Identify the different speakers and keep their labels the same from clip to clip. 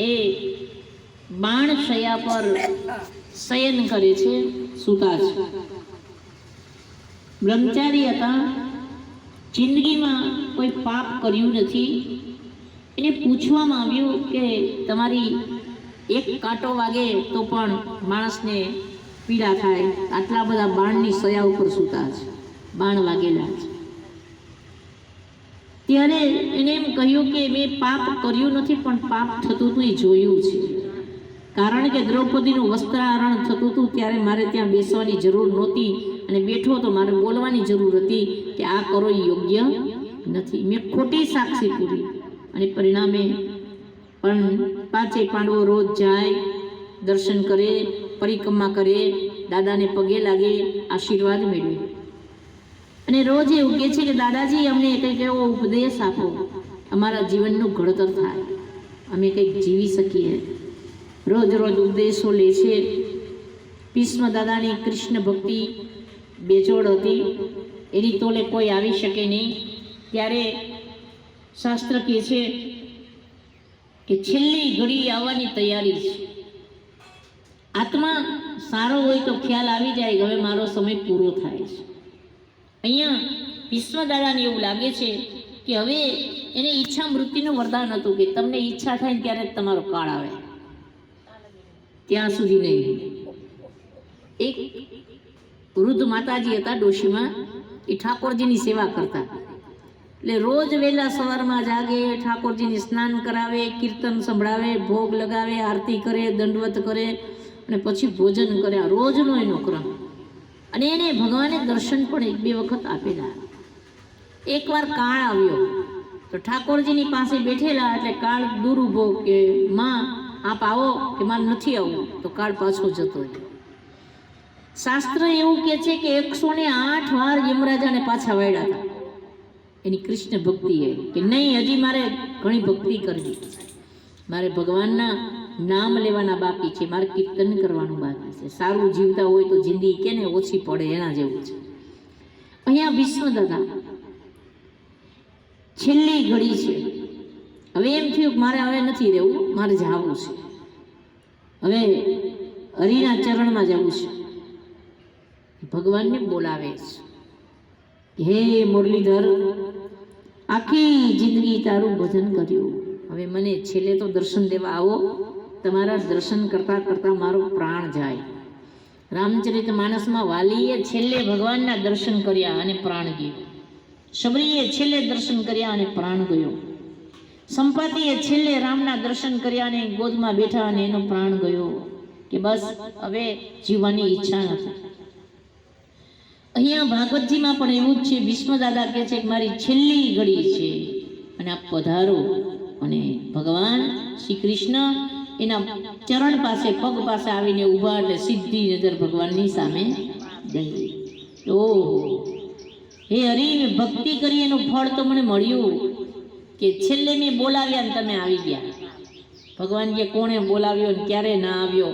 Speaker 1: એ બાણ શયા પર શયન કરે છે, સૂતા છે. બ્રહ્મચારી હતા. જિંદગીમાં કોઈ પાપ કર્યું નથી. એને પૂછવામાં આવ્યું કે તમારી એક કાંટો વાગે તો પણ માણસને પીડા થાય. આટલા બધા બાણની સયા ઉપર સૂતા છે. બાણ વાગેલા છે. ત્યારે એને એમ કહ્યું કે મેં પાપ કર્યું નથી, પણ પાપ થતું હતું એ જોયું છે. કારણ કે દ્રૌપદીનું વસ્ત્રાહરણ થતું હતું ત્યારે મારે ત્યાં બેસવાની જરૂર નહોતી અને બેઠો તો મારે બોલવાની જરૂર હતી કે આ કરો યોગ્ય નથી. મેં ખોટી સાક્ષી પૂરી અને પરિણામે પણ પાંચે પાંડવો રોજ જાય, દર્શન કરે, પરિક્રમા કરે, દાદાને પગે લાગે, આશીર્વાદ મેળવે. અને રોજ એવું કહે છે કે દાદાજી, અમને કંઈક એવો ઉપદેશ આપો. અમારા જીવનનું ઘડતર થાય. અમે કંઈક જીવી શકીએ. રોજ રોજ ઉપદેશો લે છે. ભીષ્મ દાદાની કૃષ્ણ ભક્તિ બેજોડ હતી. એની તોલે કોઈ આવી શકે નહીં. ત્યારે શાસ્ત્ર કહે છે કે છેલ્લી ઘડી આવવાની તૈયારી છે આત્મા સારો હોય તો ખ્યાલ આવી જાય કે હવે મારો સમય પૂરો થાય છે. અહીંયા ભીષ્મદાદાને એવું લાગે છે કે હવે એને ઈચ્છા મૃત્યુનું વરદાન હતું કે તમને ઈચ્છા થાય ત્યારે જ તમારો કાળ આવે. ત્યાં સુધી નહીં. એક વૃદ્ધ માતાજી હતા ડોશીમાં, એ ઠાકોરજીની સેવા કરતા. એટલે રોજ વહેલા સવારમાં જાગે, ઠાકોરજીને સ્નાન કરાવે, કીર્તન સંભળાવે, ભોગ લગાવે, આરતી કરે, દંડવત કરે અને પછી ભોજન કરે. આ રોજનો એનો ક્રમ. અને એને ભગવાને દર્શન પણ એક બે વખત આપેલા એકવાર કાળ આવ્યો, તો ઠાકોરજીની પાસે બેઠેલા એટલે કાળ દૂર ઊભો કે, માં, આપ આવો કે મારે નથી આવવું. તો કાળ પાછો જતો રહ્યો. શાસ્ત્ર એવું કહે છે કે એકસો ને આઠ વાર યમરાજાને પાછા વાળ્યા હતા. એની કૃષ્ણ ભક્તિ એ કે, નહીં, હજી મારે ઘણી ભક્તિ કરવી મારે ભગવાનના નામ લેવાના બાકી છે મારે કીર્તન કરવાનું બાકી છે? સારું જીવતા હોય તો જિંદગી કેને ઓછી પડે એના જેવું છે. અહીંયા ભીષ્મ દાદા છેલ્લી ઘડી છે. હવે એમ થયું કે મારે હવે નથી રહેવું, મારે જવું છે. હવે હરિના ચરણમાં જવું છે. ભગવાનને બોલાવે છે. હે મુરલીધર, આખી જિંદગી તારું ભજન કર્યું. હવે મને છેલ્લે તો દર્શન દેવા આવો. તમારા દર્શન કરતાં કરતાં મારો પ્રાણ જાય. રામચરિત માનસમાં વાલીએ છેલ્લે ભગવાનના દર્શન કર્યા અને પ્રાણ ગયું. શબરીએ છેલ્લે દર્શન કર્યા અને પ્રાણ ગયો. સંપાતિએ છેલ્લે રામના દર્શન કર્યા અને ગોદમાં બેઠા અને એનો પ્રાણ ગયો કે બસ હવે જીવવાની ઈચ્છા નથી. અહીંયા ભાગવતજીમાં પણ એવું જ છે ભીષ્મ દાદા કહે છે કે મારી છેલ્લી ઘડી છે. અને આપ પધારો અને ભગવાન શ્રી કૃષ્ણ એના ચરણ પાસે, પગ પાસે આવીને ઊભા એટલે સીધી નજર ભગવાનની સામે ઓહો. હે હરી, ભક્તિ કરી એનું ફળ તો મને મળ્યું કે છેલ્લે મેં બોલાવ્યા ને તમે આવી ગયા. ભગવાન કે કોણે બોલાવ્યો ને ક્યારે ના આવ્યો?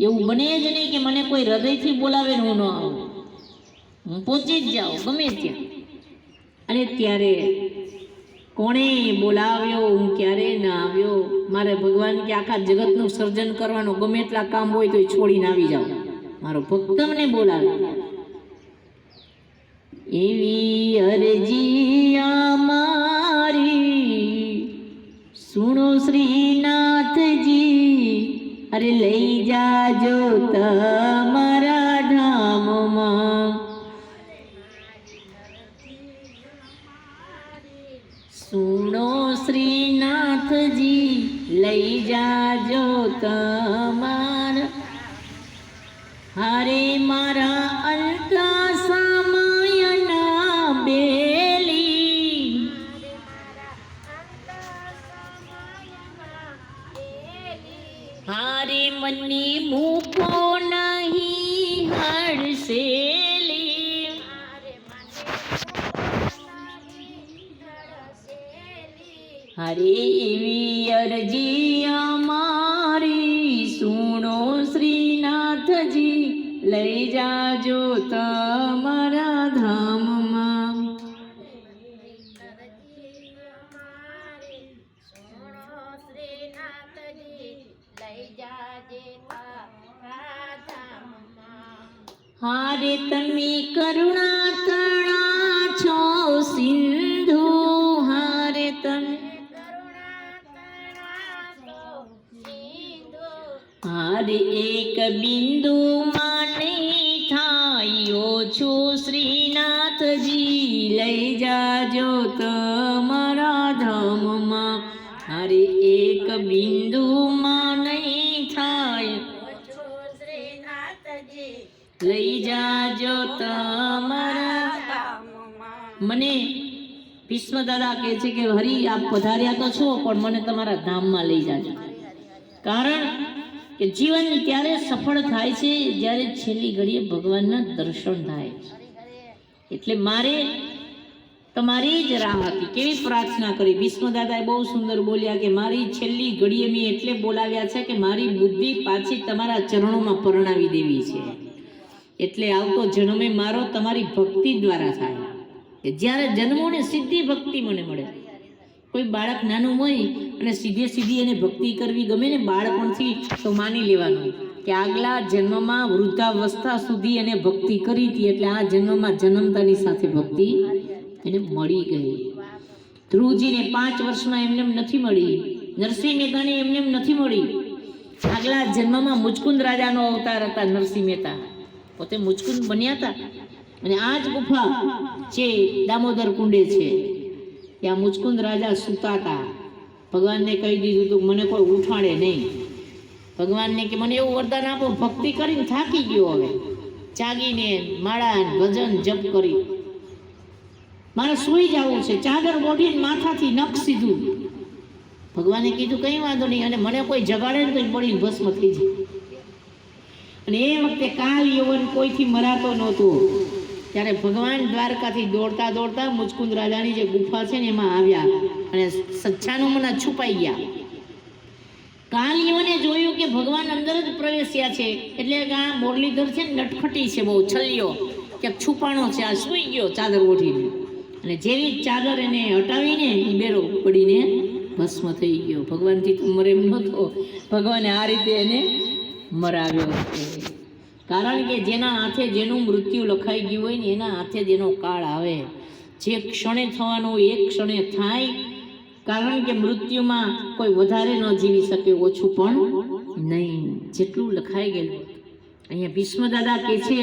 Speaker 1: એવું બને જ નહીં કે મને કોઈ હૃદયથી બોલાવે ને હું ન આવું. હું પહોંચી જ જાઉં, ગમે ત્યાં. અને ત્યારે કોણે બોલાવ્યો? હું ક્યારે ના આવ્યો? મારે ભગવાન કે આખા જગતનું સર્જન કરવાનું ગમે એટલા કામ હોય તો એ છોડીને આવી જાઓ. મારો ભક્ત મને બોલાવે. એવી અરજી સુણો શ્રીનાથજી, લઈ જાજો તમાર. હરે મારા અલકા સામાયના બેલી. હારે મની મૂકો નહીં હડસેલી મારી એવી અરજી અમારી સુણો શ્રીનાથજી. લઈ જાજો તમારા ધામમાં. હારે તમે કરુણા હારે એક બિંદુ માને થાયો છું શ્રીનાથજી લઈ જાજો તમારા ધામમાં હારે એક બિંદુ માં નહીં થાય લઈ જાજો તમારા મને ભીષ્મ દાદા કહે છે કે હરી આપ પધાર્યા તો છો પણ મને તમારા ધામમાં લઈ જાજો કારણ કે જીવન ત્યારે સફળ થાય છે જ્યારે છેલ્લી ઘડીએ ભગવાનના દર્શન થાય એટલે મારે તમારી જ રાહ હતી. કેવી પ્રાર્થના કરી? ભીષ્મ દાદાએ બહુ સુંદર બોલ્યા કે મારી છેલ્લી ઘડીએ મેં એટલે બોલાવ્યા છે કે મારી બુદ્ધિ પાછી તમારા ચરણોમાં પરણાવી દેવી છે. એટલે આવતો જન્મે મારો તમારી ભક્તિ દ્વારા થાય. જ્યારે જન્મોને સિદ્ધિ ભક્તિ મને મળે. કોઈ બાળક નાનું હોય અને સીધે સીધી એને ભક્તિ કરવી ગમે ને બાળપણથી તો માની લેવાનું. કે આગલા જન્મમાં વૃદ્ધાવસ્થા સુધી એને ભક્તિ કરી હતી એટલે આ જન્મમાં જન્મતાની સાથે ભક્તિ એને મળી ગઈ. ધ્રુવજીને પાંચ વર્ષમાં એમને એમ નથી મળી. નરસિંહ મહેતાને એમને એમ નથી મળી. આગલા જન્મમાં મુચકુંદ રાજાનો અવતાર હતા નરસિંહ મહેતા. પોતે મુચકુંદ બન્યા હતા. અને આ જ ગુફા છે દામોદર કુંડે છે. ત્યાં મુચકુંદ રાજા સૂતા હતા. ભગવાનને કહી દીધું તું, મને કોઈ ઉઠાડે નહીં. ભગવાનને કે, મને એવું વરદાન આપો, ભક્તિ કરીને થાકી ગયો હવે. જાગીને માળા ભજન જપ કરી મારે સૂઈ જવું છે. ચાદર ઓઢીને માથાથી નખ સીધું. ભગવાને કીધું, કંઈ વાંધો નહીં, અને મને કોઈ જગાડે ને તો પડીને ભસ્મ થઈ જાય. અને એ વખતે કાલ યવન કોઈથી મરાતો નહોતો. ત્યારે ભગવાન દ્વારકાથી દોડતા દોડતા મુચકુંદ રાજાની જે ગુફા છે ને એમાં આવ્યા અને સચ્છાનુમના છુપાઈ ગયા. કાલ જોયું કે ભગવાન અંદર જ પ્રવેશ્યા છે, એટલે આ મોરલીધર છે ને નટખટી છે બહુ છલ્યો કે છુપાણો છે, આ સૂઈ ગયો ચાદર ઓઢીને. અને જેવી ચાદર એને હટાવીને એ બેરો પડીને ભસ્મ થઈ ગયો. ભગવાનથી તો મરે એમ નહોતો, ભગવાને આ રીતે એને મરાવ્યો. કારણ કે જેના હાથે જેનું મૃત્યુ લખાઈ ગયું હોય ને એના હાથે જ એનો કાળ આવે. જે ક્ષણે થવાનું એ ક્ષણે થાય. કારણ કે મૃત્યુમાં કોઈ વધારે ન જીવી શકે, ઓછું પણ નહીં. જેટલું લખાઈ ગયેલું અહીંયા ભીષ્મ દાદા કહે છે,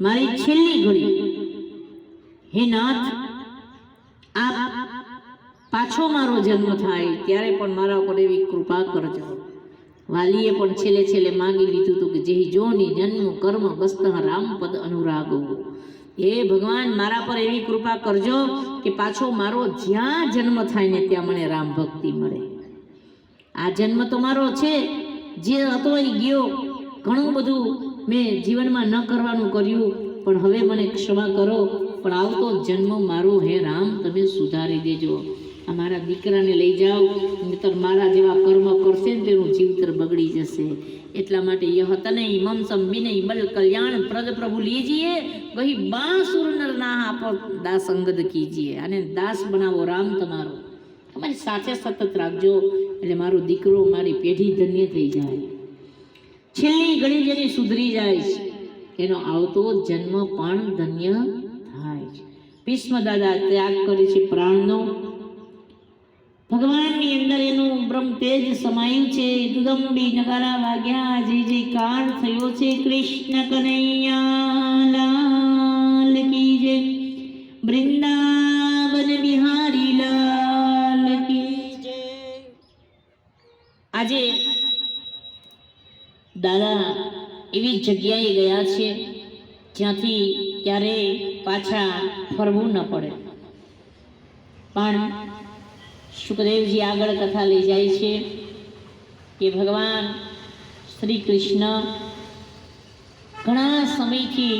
Speaker 1: મારી છેલ્લી ઘડી, હે નાથ, આ પાછો મારો જન્મ થાય, ત્યારે પણ મારા ઉપર એવી કૃપા કરજો. વાલીએ પણ છેલ્લે છેલ્લે માંગી લીધું હતું કે જેહી જોની જન્મ, કર્મ બસ્ત રામ, પદ, અનુરાગો હે ભગવાન, મારા પર એવી કૃપા કરજો કે પાછો મારો જ્યાં જન્મ થાય ને ત્યાં મને રામ ભક્તિ મળે. આ જન્મ તો મારો છે, જે હતો એ ગયો. ઘણું બધું મેં જીવનમાં ન કરવાનું કર્યું, પણ હવે મને ક્ષમા કરો. પણ આવતો જન્મ મારો હે રામ, તમે સુધારી દેજો. આ મારા દીકરાને લઈ જાઓ, નહીતર મારા જેવા કર્મ કરશે ને તેનું જીવતર બગડી જશે. એટલા માટે યહ તને મમ સમ વિનય બલ કલ્યાણ પ્રદ પ્રભુ લીજીએ, વહી બાસુર નર ના પર દાસ અંગદ કીજીએ. અને દાસ બનાવો રામ તમારો. તમારી સાથે સતત રાખજો, એટલે મારો દીકરો મારી પેઢી ધન્ય થઈ જાય. છેલ્લી ઘણી જેની સુધરી જાય છે, એનો આવતો જન્મ પણ ધન્ય છે ભીષ્મ દાદા ત્યાગ કરે છે પ્રાણનો. ભગવાનની અંદર એનું બ્રહ્મ તેજ સમાયું છે. દુદંબી નગારા વાગ્યા. આજે જે કાળ થયો છે, કૃષ્ણ કનૈયા, લાલ કી વૃંદાવન બિહારી, લાલ કી જય. આજે દાદા એવી જગ્યાએ ગયા છે. જ્યાંથી ક્યારે પાછા ફરવું ન પડે. પણ સુખદેવજી આગળ કથા લઈ જાય છે કે ભગવાન શ્રી કૃષ્ણ ઘણા સમયથી